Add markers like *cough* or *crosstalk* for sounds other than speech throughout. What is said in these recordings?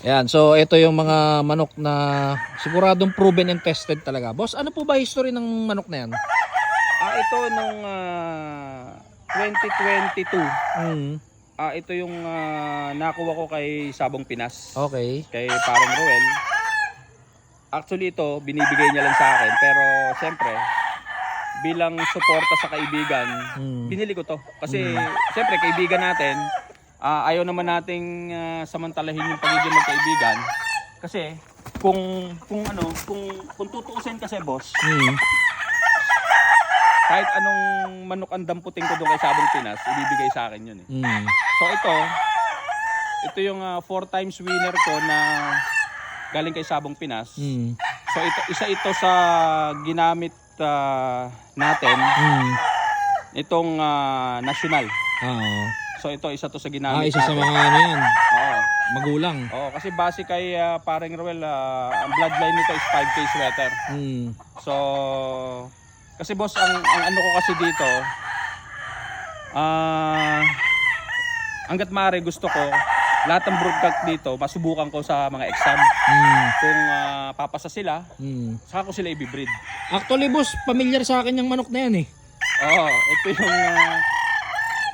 Ayan, so ito yung mga manok na siguradong proven and tested talaga. Boss, ano po ba history ng manok na yan? Ah, ito nung ah, 2022. Mm, Ah, ito yung ah, nakuha ko kay Sabong Pinas. okay. Kay Parang Roel. Actually ito, binibigay niya lang sa akin. Pero siyempre, bilang suporta sa kaibigan, Mm. binili ko to. Kasi siyempre, kaibigan natin, ah, ayaw naman nating ah, samantalahin yung pagiging magkaibigan. Kasi kung kung ano, kung kung tutuusin kasi boss, Mm. kahit anong manok ang damputin ko doon kay Sabong Pinas, ibibigay sa akin yun eh. Mm. So ito, ito yung ah, four times winner ko na galing kay Sabong Pinas. Mm. So ito isa ito sa ginamit ah, natin Mm. itong ah, national. Oo. So ito isa to sa Ah, ginamit isa sa mga ano yan, Oo. magulang. Oo, kasi base kay ah, Paring Ruel, ah, ang bloodline nito is 5K sweater. Mm. So, kasi boss, ang, ang ano ko kasi dito, ah, hanggat maaari gusto ko, lahat ng broadcast dito, masubukan ko sa mga exam. Mm. Kung ah, papasa sila, Mm. saka ko sila ibibreed. Actually, boss, familiar sa akin yung manok na yan eh. Oo, ito yung ah,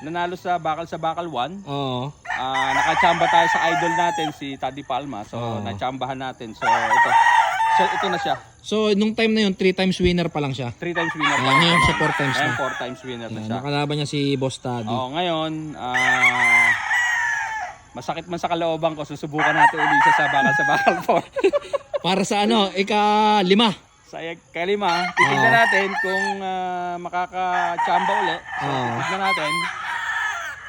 nanalo sa Bakal sa Bakal 1. Oo. Ah, nakachamba tayo sa idol natin, si Taddy Palma. So, Oo. nachambahan natin. So, ito. Siya, ito na siya. So, nung time na yun, three times winner pa lang siya. Three times winner. Ayan, ngayon siya four times Ngayon, na. four times winner na Ayan, siya. nakalaban niya si Boss Taddy. Oo, ngayon, ah, masakit man sa kalooban ko, susubukan natin uli siya sa bakal sa bakal po. *laughs* Para sa ano, ika-lima. sa kalima, titignan natin kung ah, makaka-chamba uli. So, Oo. titignan natin.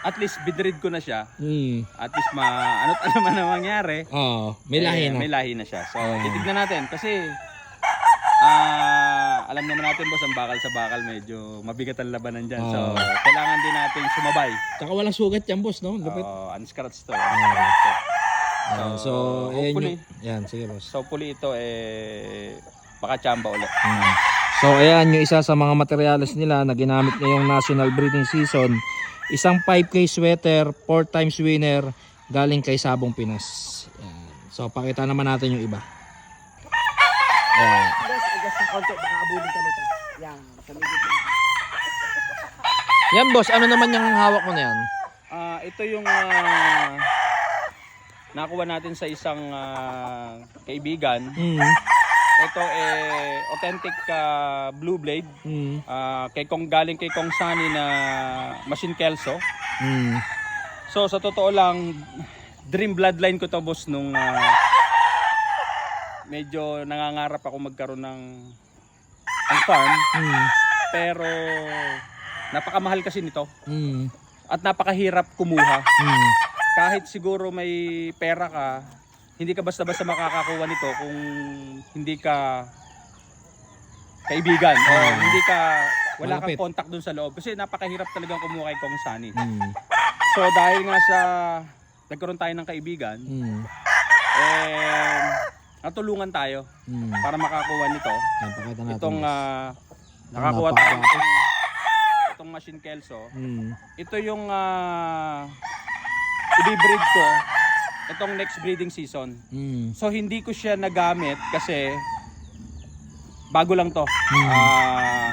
At least bidrid ko na siya. Hmm. At least ma ano't ano man ang mangyari. Oo, may lahi eh, na. May lahi na siya. So, Oo. titignan natin kasi ah alam naman natin boss, ang bakal sa bakal medyo mabigat ang labanan dyan. So, Oo. kailangan din natin sumabay. Tsaka walang sugat yan, boss, no? Lupit. Oo, unscratch to. unscratch to. So, ayan hopefully, yung... Yan, sige, boss. so hopefully ito eh baka chamba ulit. Hmm. So, ayan yung isa sa mga materials nila na ginamit ngayong national breeding season. Isang 5K sweater, 4 times winner, galing kay Sabong Pinas. Ayan. So, pakita naman natin yung iba. Ayan. Yan, boss. Ano naman yung hawak mo na yan? Ah, ito yung ah, nakuha natin sa isang ah, kaibigan. Hmm. Ito eh authentic ah, blue blade. Hmm. Ah, kay Kong galing kay Kong Sani na Machine Kelso. Hmm. So sa totoo lang dream bloodline ko to boss nung ah, medyo nangangarap ako magkaroon ng ng farm Hmm. pero napakamahal kasi nito Hmm. at napakahirap kumuha. Hmm. Kahit siguro may pera ka, hindi ka basta-basta makakakuha nito kung hindi ka kaibigan o Oo. hindi ka wala Malapit. kang contact dun sa loob kasi napakahirap talagang kumuha kay Kong Sani. Hmm. So dahil nga sa nagkaroon tayo ng kaibigan, Hmm. eh natulungan tayo Hmm. para makakuha nito. Yan, pakita natin. Itong ah, nakakuha tayo Napaka- itong, itong machine Kelso. Hmm. Ito yung uh, i-breed ko itong next breeding season. Hmm. So hindi ko siya nagamit kasi bago lang to. Hmm. Ah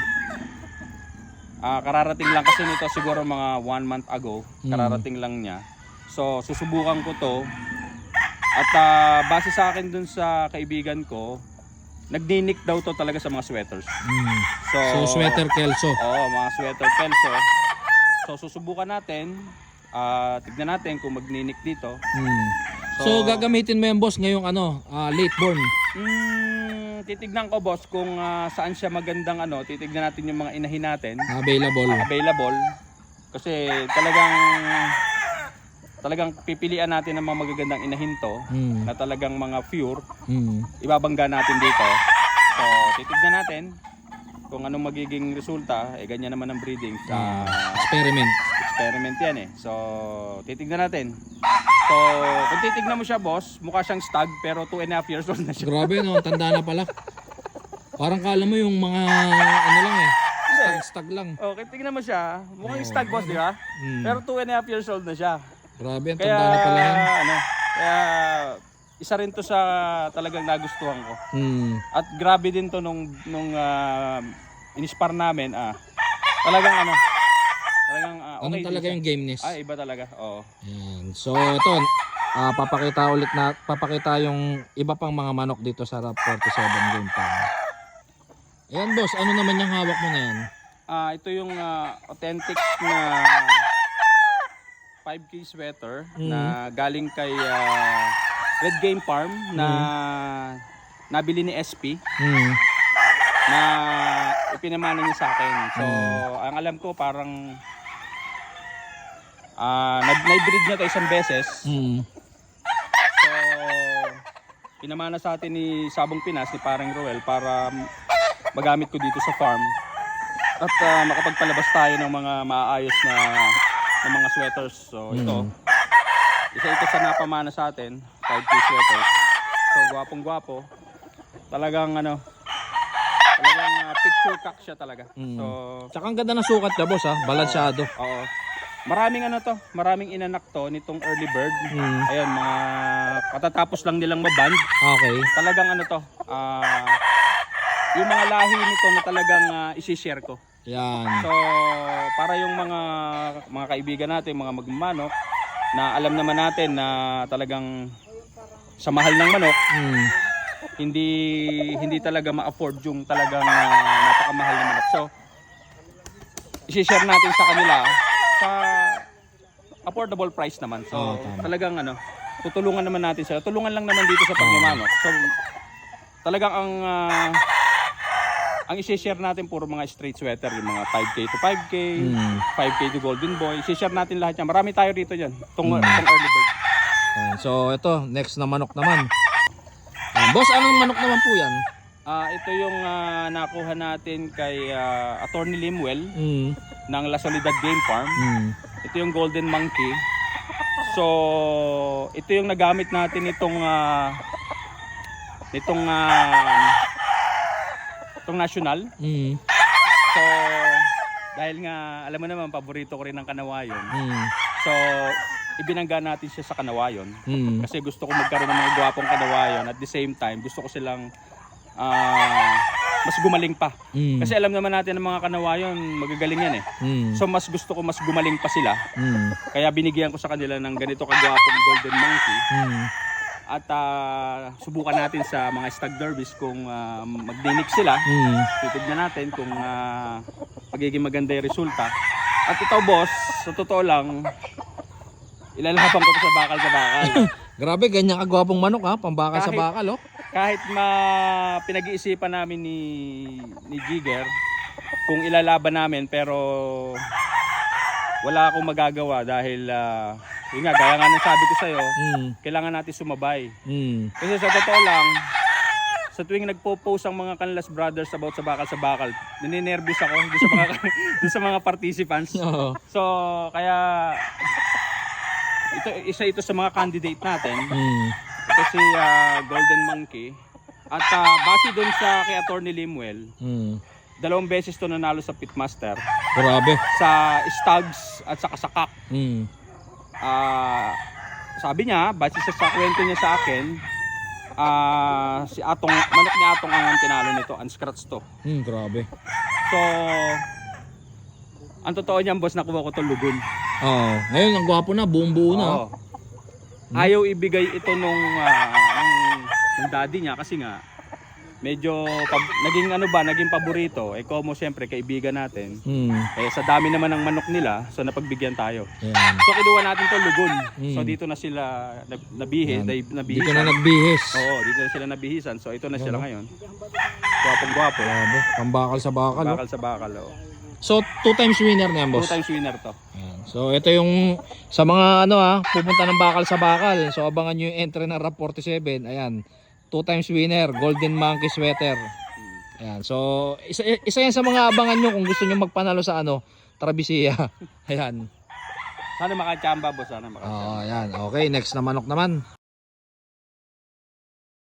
ah, kararating lang kasi nito siguro mga one month ago. Hmm. Kararating lang niya. So susubukan ko to. At ah, base sa akin dun sa kaibigan ko, nagninik daw to talaga sa mga sweaters. Hmm. So, So, sweater kelso. Oo, mga sweater pelso. So susubukan natin. Ah, tignan natin kung magninik dito. Hmm. So, gagamitin mo yan, boss, ngayong ano, ah, late born. Mm, titignan ko boss kung ah, saan siya magandang ano, titignan natin yung mga inahin natin Available. available kasi talagang talagang pipilian natin ng mga magagandang inahin to Hmm. na talagang mga pure, Hmm. ibabangga natin dito. So, titignan natin kung anong magiging resulta, eh ganyan naman ang breeding sa Experiment. experiment yan eh. So, titignan natin. So, kung titignan mo siya boss, mukha siyang stag pero 2 and a half years old na siya. Grabe, no? Tanda na pala. Parang kala mo yung mga, ano lang eh, stag-stag lang. Okay, tignan mo siya. Mukhang Oo. stag boss, di ba? Hmm. Pero 2 and a half years old na siya. Grabe, ang Kaya, tanda na pala ano, kaya isa rin to sa talagang nagustuhan ko. Hmm. At grabe din to nung nung uh, inispar namin ah. Talagang ano, talagang ah, Ano okay. talaga yung gameness? Ah, iba talaga. Oo. Ayan. So ito, ah, papakita ulit na papakita yung iba pang mga manok dito sa Rap 47 game pa. Ayan boss, ano naman yung hawak mo na yan? Ah, ito yung ah, authentic na 5K sweater Mhm. na galing kay ah, Red Game Farm na nabili ni SP Hmm. na ipinamana niya sa akin. So, Mm. ang alam ko parang ah na breed niya to isang beses. Hmm. So, pinamana sa atin ni Sabong Pinas, ni Parang Roel, para magamit ko dito sa farm. At ah, makapagpalabas tayo ng mga maayos na, na mga sweaters. So, ito, Mm. isa ito sa napamana sa atin, 5K sweaters. So, gwapong gwapo. Talagang ano, talagang ah, picture cock siya talaga. Mm. So, Tsaka ang ganda ng sukat niya boss ha, balansyado. oo. Maraming ano to, maraming inanak to nitong early bird. Hmm. Ayun, mga katatapos lang nilang maband. Okay. Talagang ano to, ah, yung mga lahi nito na talagang uh, isi-share ko. Yan. So, para yung mga mga kaibigan natin, mga magmamanok, na alam naman natin na talagang sa mahal ng manok, Hmm. hindi hindi talaga ma-afford yung talagang ah, napakamahal na manok. So, isi-share natin sa kanila sa affordable price naman. So, Oo, tama. talagang ano, tutulungan naman natin sila. Tulungan lang naman dito sa pagmamanok. So, talagang ang ah, ang isi-share natin puro mga straight sweater, yung mga 5K to 5K, Hmm. 5K to Golden Boy. Isi-share natin lahat yan. Marami tayo dito dyan. Itong, Hmm. itong early bird. Yan. So ito, next na manok naman. Yan. Boss, anong manok naman po yan? Ah, ito yung ah, nakuha natin kay ah, Attorney Limwell Hmm. Ng La Soledad Game Farm. Hmm. Ito yung Golden Monkey. So, ito yung nagamit natin nitong ah, nitong ah, itong national. Hmm. So, dahil nga alam mo naman paborito ko rin ng kanawayon. Hmm. So, ibinangga natin siya sa kanawayon. Hmm. Kasi gusto ko magkaroon ng mga gwapong kanawayon at the same time gusto ko silang ah, mas gumaling pa. Hmm. Kasi alam naman natin ng mga kanawayon, magagaling yan eh. Hmm. So mas gusto ko mas gumaling pa sila. Hmm. Kaya binigyan ko sa kanila ng ganito kagwapong golden monkey Hmm. at ah, subukan natin sa mga stag derbies kung uh, magdinig sila. Hmm. Titignan natin kung ah, magiging maganda yung resulta. At ito boss, sa totoo lang, ilalaban ko to sa bakal sa bakal. *laughs* Grabe, ganyan kagwapong manok ha, pambakal sa Kahit- bakal oh. Kahit ma pinag-iisipan namin ni ni Jigger kung ilalaban namin pero wala akong magagawa dahil ah, yun nga gaya nga ng sabi ko sa'yo Hmm. kailangan natin sumabay Hmm. kasi sa totoo lang sa tuwing nagpo-post ang mga Canlas brothers about sa bakal sa bakal nininervous ako doon sa mga *laughs* doon sa mga participants Oo. so kaya ito isa ito sa mga candidate natin Hmm. Ito si ah, Golden Monkey. At ah, base doon sa kay Attorney Limwell, Hmm. dalawang beses to nanalo sa Pitmaster Grabe. sa Stags at sa Kasakak. Hmm. Ah, sabi niya, base sa, sa kwento niya sa akin, ah, si Atong, manok ni Atong ang tinalo nito, unscratch to. Hmm, grabe. So, ang totoo niyan boss, nakuha ko to lugon. Oo. Ngayon, ang gwapo na, buong buo na. Oo. Ayaw ibigay ito nung, ah, nung, nung daddy niya kasi nga medyo pab- naging ano ba, naging paborito. Eh como siyempre kaibigan natin. Hmm. Eh sa dami naman ng manok nila, so napagbigyan tayo. Yan. So kinuha natin to lugon. Mm. So dito na sila nab- nabihi, Yan. nab- Dito nabihisan. na nagbihis. Oo, dito na sila nabihisan. So ito na sila Ano? ngayon. Gwapong gwapo. Grabe. Pambakal sa bakal. oh. Bakal sa bakal. Oh. So, two times winner na yan, Two boss. times winner to. Yan. So, ito yung sa mga ano ah, pupunta ng bakal sa bakal. So, abangan nyo yung entry ng RAP 47. Ayan. Two times winner, Golden Monkey Sweater. Ayan. So, isa, isa yan sa mga abangan nyo kung gusto nyo magpanalo sa ano, Trabisia. *laughs* Ayan. Sana makachamba boss, sana makachamba. Oh, ayan. Okay, next na manok naman.